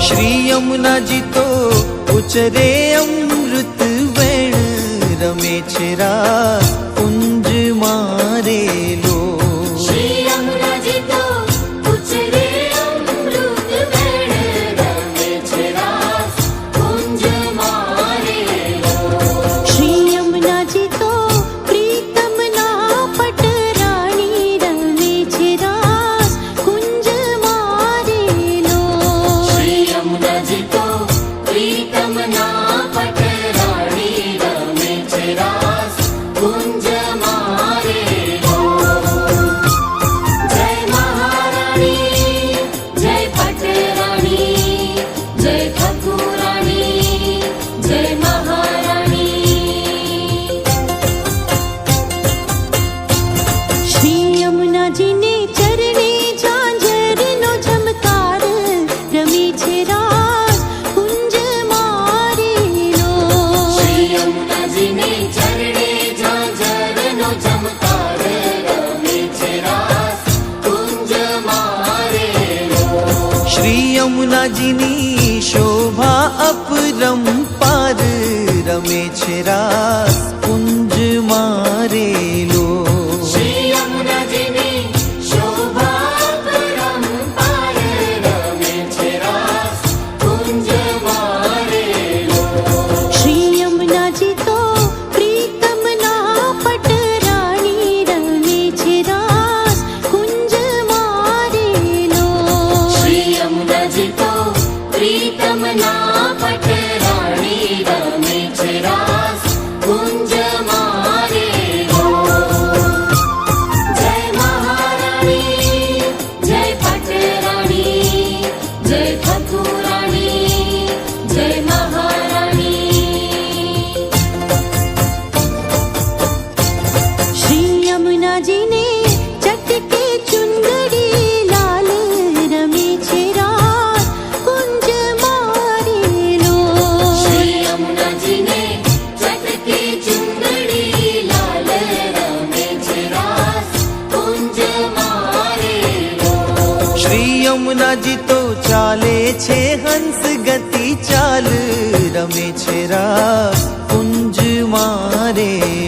શ્રી યમુનાજી તો ઉચરે અમૃત વેણ રમે છે રાસ it all. शोभा अपरम् पारमे रा तुम्हारे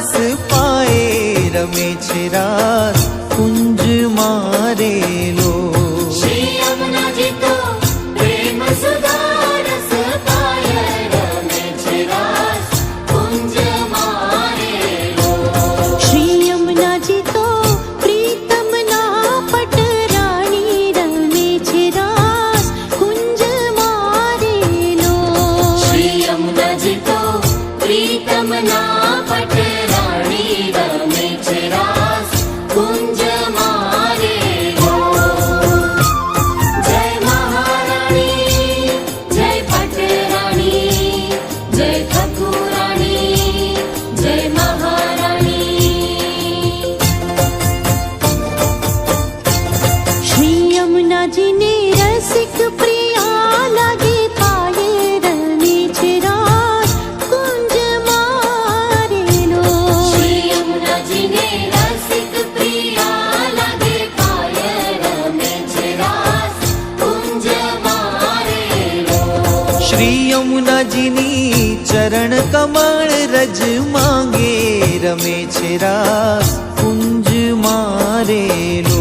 அரசு பாயே ரமேச்சிரார் குஞ்சு மாறே યમુનાજીની ચરણ કમળ રજ માંગે રમે છે રા કુંજ મારેલો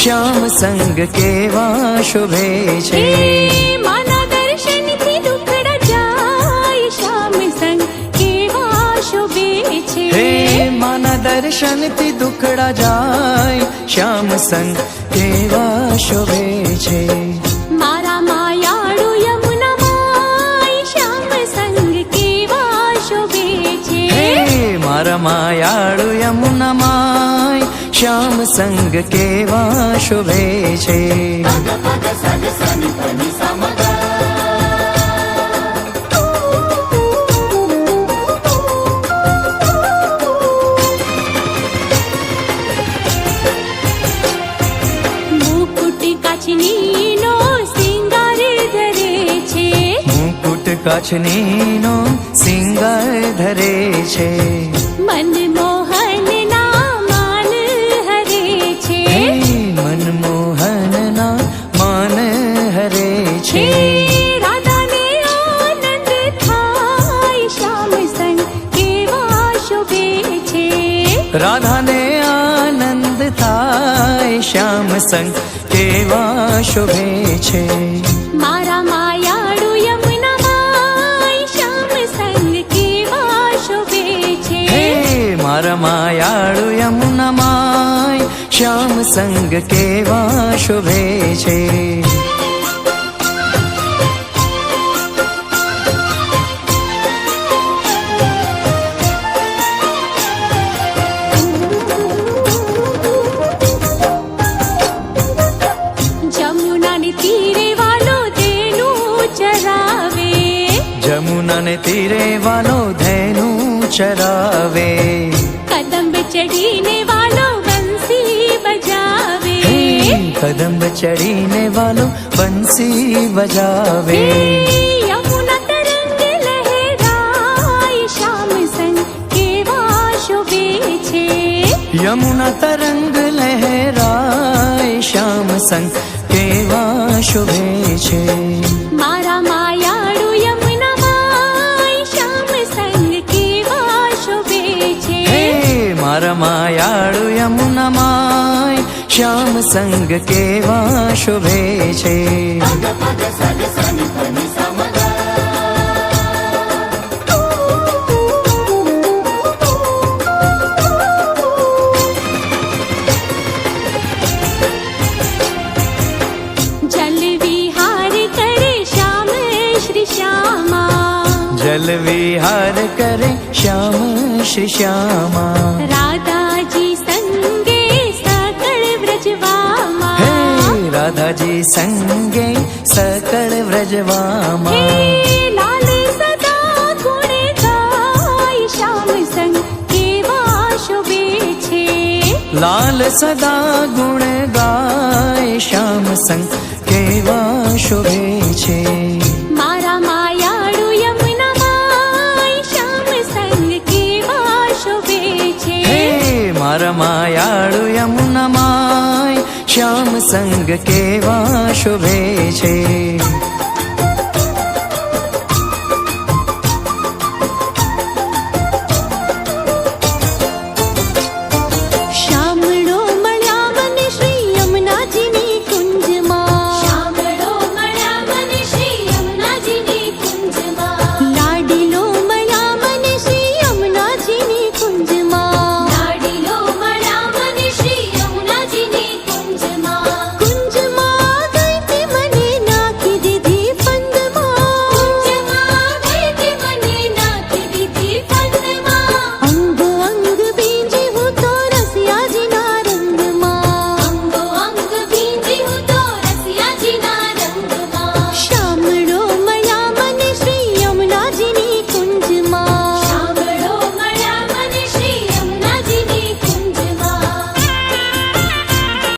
શ્યામ સંગ કેવા શુભે છે? માના દર્શનથી દુખડા જાય શ્યામ સંગ કેવા શોભે છે? હે માના દર્શનથી દુખડા જાય શ્યામ સંગ કેવા શોભે છે? મારા માયાળુ યમુના માય શ્યામ સંગ કેવા શોભે છે? હે મારા માયાળુ યમુના માય શ્યામ સંગ કેવા શોભે છે મુકુટ કાચનીનો સિંગાર ધરે છે મુકુટ છે રાધાને આનંદ થાય શ્યામ સંગ કેવા શોભે છે. મારા માયાળુ યમુના માય શ્યામ સંગ કેવા શોભે છે. મારા માયાળુ યમુના માય શ્યામ સંગ કેવા શોભે છે. જમુનાને તીરે વાલો ધેનું ચરાવે કદંબ ચડીને વાલો બંસી બજાવે કદંબ ચડીને વાલો બંસી બજાવે યમુના તરંગ લહેરાય શ્યામ સંગ કેવા શોભે છે યમુના તરંગ લહેરાય શ્યામ સંગ કેવા શોભે છે મારા સંગ કેવા શોભે છે જલ વિહાર કરે શ્યામ શ્રી શ્યામા જલ રાધાજી સંગે સકળ વ્રજવામાં લાલ સદા ગુણ ગાય શ્યામ સંગ કેવા શોભે છે મારા માયાળુ યમુના માય શ્યામ સંગ કેવા શોભે છે મારા માયાળુ યમુના શ્યામ સંગ કેવા શુભે છે